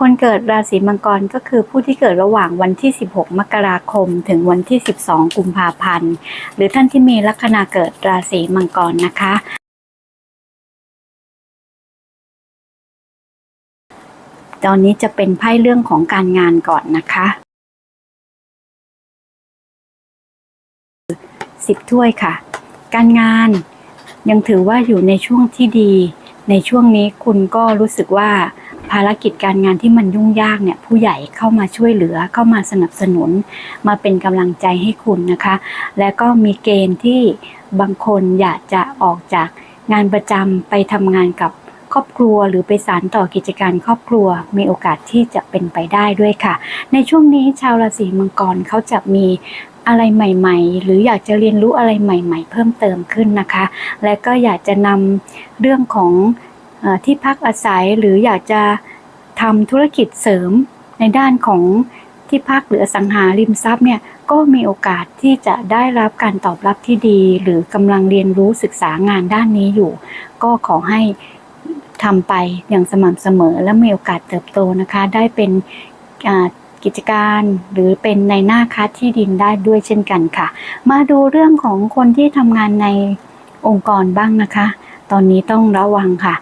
คนเกิดราศีมังกรก็คือผู้ที่เกิดระหว่างวันที่ 16 มกราคม ถึงวันที่ 12 กุมภาพันธ์ หรือท่านที่มีลัคนาเกิดราศีมังกรนะคะตอนนี้จะเป็นไพ่เรื่องของการงานก่อนนะคะสิบถ้วยค่ะ การงานยังถือว่าอยู่ในช่วงที่ดี ในช่วงนี้คุณก็รู้สึกว่า ภารกิจการงานที่มันยุ่งยากเนี่ยผู้ใหญ่เข้ามาช่วยเหลือเข้ามาสนับสนุน มาเป็นกำลังใจให้คุณนะคะ และก็มีเกณฑ์ที่บางคนอยากจะออกจากงานประจำไปทำงานกับครอบครัวหรือไปสานต่อกิจการครอบครัวมีโอกาสที่จะเป็นไปได้ด้วยค่ะ ในช่วงนี้ชาวราศีมังกรเขาจะมีอะไรใหม่ ๆ หรืออยากจะเรียนรู้อะไรใหม่ ๆ เพิ่มเติมขึ้นนะคะ และก็อยากจะนำเรื่องของ ที่พักอาศัยหรืออยากจะทำธุรกิจเสริมในด้านของที่พักหรืออสังหาริมทรัพย์เนี่ยก็มีโอกาสที่จะได้รับการตอบรับที่ดี หรือกำลังเรียนรู้ศึกษางานด้านนี้อยู่ ก็ขอให้ทำไปอย่างสม่ำเสมอและมีโอกาสเติบโตนะคะ ได้เป็นกิจการหรือเป็นในหน้าค้าที่ดินได้ด้วยเช่นกันค่ะ มาดูเรื่องของคนที่ทำงานในองค์กรบ้างนะคะ ตอนนี้ต้องระวังค่ะ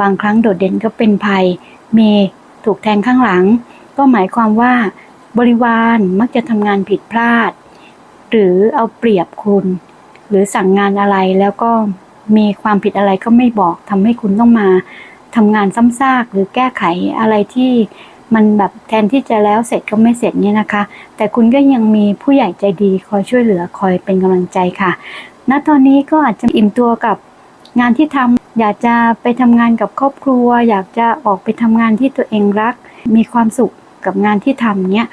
บางครั้งโดดเด่นก็เป็นภัยมีถูกแทงข้างหลัง ก็หมายความว่า บริวารมักจะทำงานผิดพลาด หรือเอาเปรียบคุณ หรือสั่งงานอะไรแล้วก็มีความผิดอะไรก็ไม่บอกทำให้คุณต้องมาทำงานซ้ำซากหรือแก้ไขอะไรที่มันแบบแทนที่จะแล้วเสร็จก็ไม่เสร็จเนี่ยนะคะ แต่คุณก็ยังมีผู้ใหญ่ใจดีคอยช่วยเหลือคอยเป็นกำลังใจค่ะ ณตอนนี้ก็อาจจะอิ่มตัวกับ งานที่ทำอยากจะไปทำงานกับครอบครัว อยากจะออกไปทำงานที่ตัวเองรัก มีความสุขกับงานที่ทำเนี่ย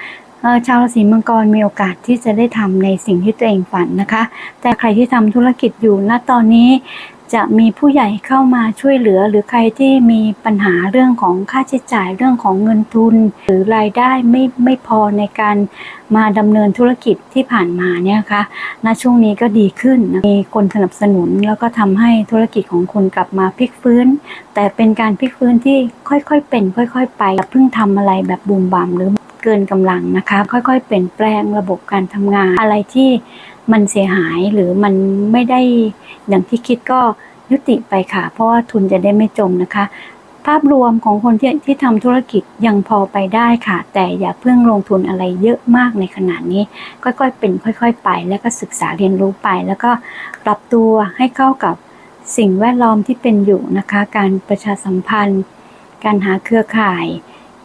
ชาวราศีมังกรมีโอกาสที่จะได้ทำในสิ่งที่ตัวเองฝันนะคะ แต่ใครที่ทำธุรกิจอยู่ณตอนนี้ จะมีผู้ใหญ่เข้ามาช่วยเหลือ หรือใครที่มีปัญหาเรื่องของค่าใช้จ่ายเรื่องของเงินทุน หรือรายได้ไม่ไม่พอในการมาดำเนินธุรกิจที่ผ่านมาเนี่ยนะคะณช่วงนี้ก็ดีขึ้นมีคนสนับสนุนแล้วก็ทำให้ธุรกิจของคุณกลับมาพลิกฟื้น แต่เป็นการพลิกฟื้นที่ค่อยๆเป็น ค่อย ๆ ไปอย่าเพิ่งทำอะไรแบบบูมบามหรือเกินกำลังนะคะ ค่อยๆ เปลี่ยนแปลงระบบการทำงานอะไรที่ มันเสียหายหรือมันไม่ได้อย่างที่คิดก็ยุติไปค่ะ เพราะว่าทุนจะได้ไม่จมนะคะ ภาพรวมของคนที่ที่ทำธุรกิจยังพอไปได้ค่ะ แต่อย่าเพิ่งลงทุนอะไรเยอะมากในขณะนี้ ค่อยๆเป็น ค่อย ๆ ไป แล้วก็ศึกษาเรียนรู้ไป แล้วก็ปรับตัวให้เข้ากับสิ่งแวดล้อมที่เป็นอยู่นะคะ การประชาสัมพันธ์ การหาเครือข่าย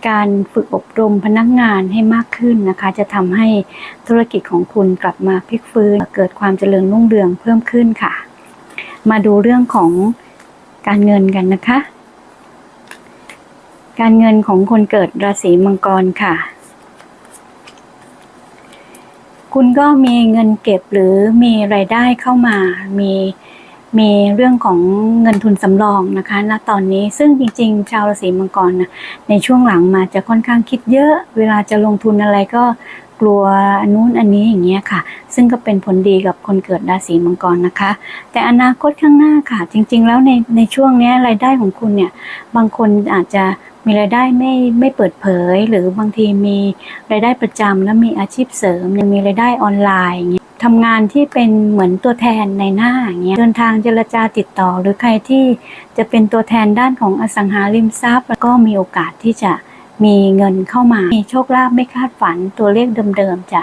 การฝึกอบรมพนักงานให้มากขึ้นนะคะ จะทำให้ธุรกิจของคุณกลับมาพลิกฟื้น เกิดความเจริญรุ่งเรืองเพิ่มขึ้นค่ะ มาดูเรื่องของการเงินกันนะคะ การเงินของคนเกิดราศีมังกรค่ะ คุณก็มีเงินเก็บหรือมีรายได้เข้ามา มี มีเรื่องของเงินทุนสำรองนะคะณตอนนี้ซึ่งจริงๆ ชาวราศีมังกรนะในช่วงหลังมาจะค่อนข้างคิดเยอะ เวลาจะลงทุนอะไรก็กลัวอันนู้นอันนี้อย่างเงี้ยค่ะ ซึ่งก็เป็นผลดีกับคนเกิดราศีมังกรนะคะ แต่อนาคตข้างหน้าค่ะ จริง ๆ แล้วในในช่วงนี้รายได้ของคุณเนี่ยบางคนอาจจะมีรายได้ไม่ไม่เปิดเผย หรือบางทีมีรายได้ประจำแล้วมีอาชีพเสริมยังมีรายได้ออนไลน์อย่างเงี้ย ทำงานที่เป็นเหมือนตัวแทนในหน้าอย่างเงี้ยเดินทางเจรจาติดต่อ หรือใครที่จะเป็นตัวแทนด้านของอสังหาริมทรัพย์ แล้วก็มีโอกาสที่จะมีเงินเข้ามา มีโชคลาภไม่คาดฝันตัวเลขเดิมๆจะ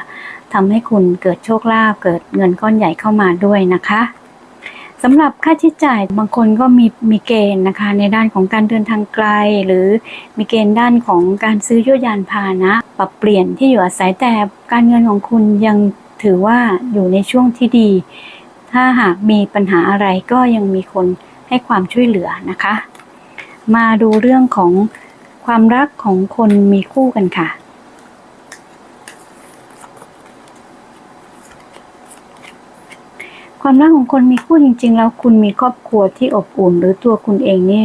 ทำให้คุณเกิดโชคลาภเกิดเงินก้อนใหญ่เข้ามาด้วยนะคะสำหรับค่าใช้จ่ายบางคนก็มีมีเกณฑ์นะคะ ในด้านของการเดินทางไกล หรือมีเกณฑ์ด้านของการซื้อยวดยานพานะ ปรับเปลี่ยนที่อยู่อาศัยแต่การเงินของคุณยัง ถือว่าอยู่ในช่วงที่ดี ถ้าหากมีปัญหาอะไรก็ยังมีคนให้ความช่วยเหลือนะคะ มาดูเรื่องของความรักของคนมีคู่กันค่ะความรักของคนมีคู่จริง ๆ แล้วคุณมีครอบครัวที่อบอุ่น หรือตัวคุณเองนี่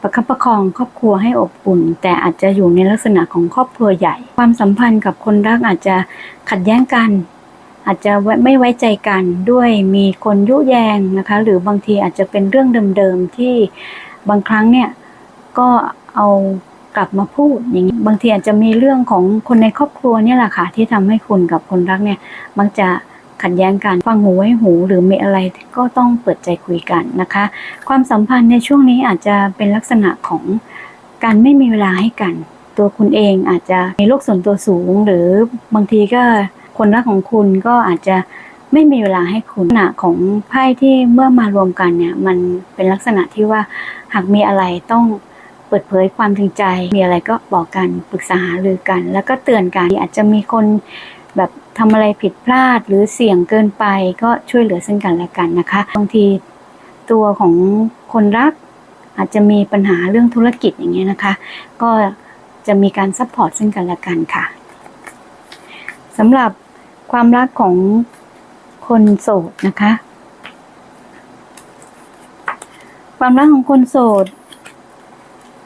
ประคับประคองครอบครัวให้อบอุ่น แต่อาจจะอยู่ในลักษณะของครอบครัวใหญ่ ความสัมพันธ์กับคนรักอาจจะขัดแย้งกัน อาจจะไม่ไว้ใจกันด้วยมีคนยุแยงนะคะ หรือบางทีอาจจะเป็นเรื่องเดิมๆที่บางครั้งเนี่ยก็เอากลับมาพูดอย่างนี้บางทีอาจจะมีเรื่องของคนในครอบครัวเนี่ยแหละค่ะ ที่ทำให้คุณกับคนรักเนี่ยมักจะขัดแย้งกันฟังหูไว้หูหรือมีอะไรก็ต้องเปิดใจคุยกันนะคะ ความสัมพันธ์ในช่วงนี้อาจจะเป็นลักษณะของการไม่มีเวลาให้กัน ตัวคุณเองอาจจะมีโลกส่วนตัวสูง หรือบางทีก็ คนรักของคุณก็อาจจะไม่มีเวลาให้คุณลักษณะของไพ่ที่เมื่อมารวมกันเนี่ย มันเป็นลักษณะที่ว่าหากมีอะไรต้องเปิดเผยความถึงใจ มีอะไรก็บอกกันปรึกษาหารือกัน แล้วก็เตือนกันอาจจะมีคนแบบทำอะไรผิดพลาดหรือเสี่ยงเกินไป ก็ช่วยเหลือซึ่งกันและกันนะคะบางทีตัวของคนรัก อาจจะมีปัญหาเรื่องธุรกิจอย่างเงี้ยนะคะ ก็จะมีการซัพพอร์ตซึ่งกันและกันค่ะสำหรับ ความรักของคนโสดนะคะ ความรักของคนโสด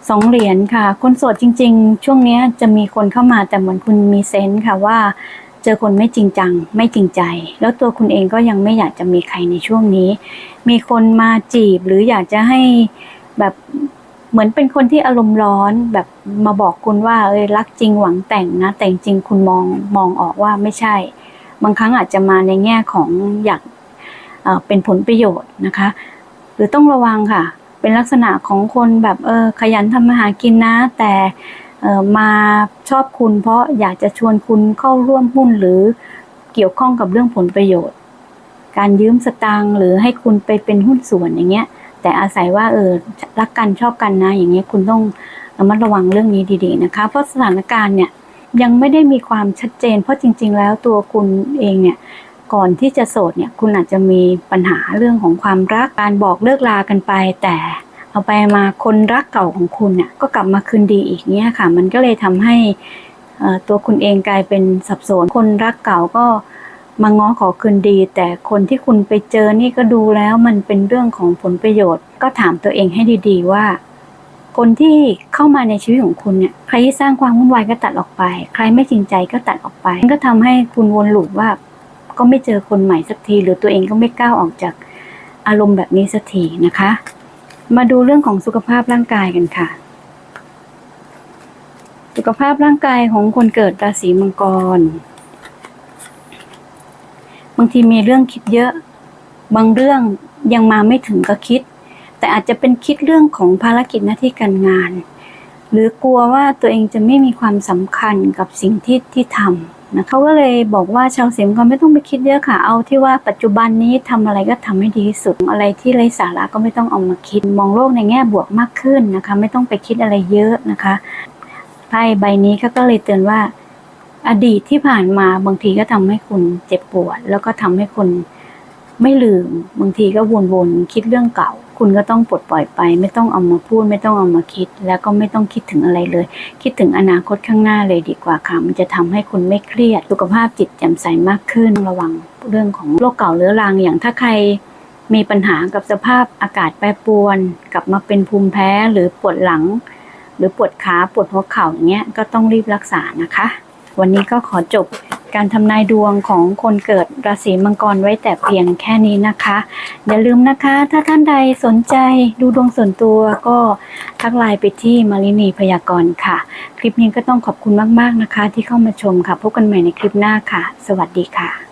สองเหรียญค่ะ คนโสดจริง ๆ ช่วงนี้จะมีคนเข้ามาแต่เหมือนคุณมีเซนส์ค่ะว่า เจอคนไม่จริงจัง ไม่จริงใจ แล้วตัวคุณเองก็ยังไม่อยากจะมีใครในช่วงนี้ มีคนมาจีบหรืออยากจะให้แบบเหมือนเป็นคนที่อารมณ์ร้อนแบบมาบอกคุณว่าเอ้ยรักจริงหวังแต่งนะ แต่จริงคุณมองมองออกว่าไม่ใช่ บางครั้งอาจจะมาในแง่ของอยากเป็นผลประโยชน์นะคะ หรือต้องระวังค่ะ เป็นลักษณะของคนแบบเออขยันทำมาหากินนะ แต่มาชอบคุณ เพราะอยากจะชวนคุณเข้าร่วมหุ้นหรือเกี่ยวข้องกับเรื่องผลประโยชน์ การยืมสตางค์หรือให้คุณไปเป็นหุ้นส่วนอย่างเงี้ย แต่อาศัยว่าเออรักกันชอบกันนะ อย่างเงี้ยคุณต้องระมัดระวังเรื่องนี้ดีๆนะคะ เพราะสถานการณ์เนี่ย ยังไม่ได้มีความชัดเจน เพราะจริง ๆ แล้วตัวคุณเองเนี่ยก่อนที่จะโสดเนี่ยคุณอาจจะมีปัญหาเรื่องของความรักการบอกเลิกลากันไป แต่เอาไปมาคนรักเก่าของคุณเนี่ยก็กลับมาคืนดีอีกเนี่ยค่ะ มันก็เลยทำให้ตัวคุณเองกลายเป็นสับสนคนรักเก่าก็มาง้อขอคืนดี แต่คนที่คุณไปเจอนี่ก็ดูแล้วมันเป็นเรื่องของผลประโยชน์ ก็ถามตัวเองให้ดี ๆ ว่า คนที่เข้ามาในชีวิตของคุณเนี่ยใครที่สร้างความวุ่นวายก็ตัดออกไป ใครไม่จริงใจก็ตัดออกไปมันก็ทำให้คุณวนลูปว่า ก็ไม่เจอคนใหม่สักที หรือตัวเองก็ไม่ก้าวออกจากอารมณ์แบบนี้สักทีนะคะ มาดูเรื่องของสุขภาพร่างกายกันค่ะ สุขภาพร่างกายของคนเกิดราศีมังกร บางทีมีเรื่องคิดเยอะ บางเรื่องยังมาไม่ถึงก็คิด แต่อาจจะเป็นคิดเรื่องของภารกิจหน้าที่การงาน หรือกลัวว่าตัวเองจะไม่มีความสำคัญกับสิ่งที่ที่ทำนะเขาก็เลยบอกว่าชาวเสียงก็ไม่ต้องไปคิดเยอะค่ะ เอาที่ว่าปัจจุบันนี้ทำอะไรก็ทำให้ดีที่สุดอะไรที่ไร้สาระก็ไม่ต้องเอามาคิด มองโลกในแง่บวกมากขึ้นนะคะ ไม่ต้องไปคิดอะไรเยอะนะคะไพ่ใบนี้ก็ก็เลยเตือนว่า อดีตที่ผ่านมาบางทีก็ทำให้คุณเจ็บปวด แล้วก็ทำให้คุณไม่ลืม บางทีก็วนๆคิดเรื่องเก่า คุณก็ต้องปลดปล่อยไป ไม่ต้องเอามาพูด ไม่ต้องเอามาคิด แล้วก็ไม่ต้องคิดถึงอะไรเลย คิดถึงอนาคตข้างหน้าเลยดีกว่าค่ะมันจะทำให้คุณไม่เครียดสุขภาพจิตแจ่มใสมากขึ้นระวังเรื่องของโรคเก่าเรื้อรังอย่างถ้าใครมีปัญหากับสภาพอากาศแปรปรวน กลับมาเป็นภูมิแพ้หรือปวดหลัง หรือปวดขาปวดหัวเข่าอย่างเงี้ยก็ต้องรีบรักษานะคะ วันนี้ก็ขอจบ การทำนายดวงของคนเกิดราศีมังกรไว้แต่เพียงแค่นี้นะคะ อย่าลืมนะคะ ถ้าท่านใดสนใจดูดวงส่วนตัวก็ทักไลน์ไปที่มารินีพยากรณ์ค่ะ คลิปนี้ก็ต้องขอบคุณมาก ๆนะคะ ที่เข้ามาชมค่ะ พบกันใหม่ในคลิปหน้าค่ะ สวัสดีค่ะ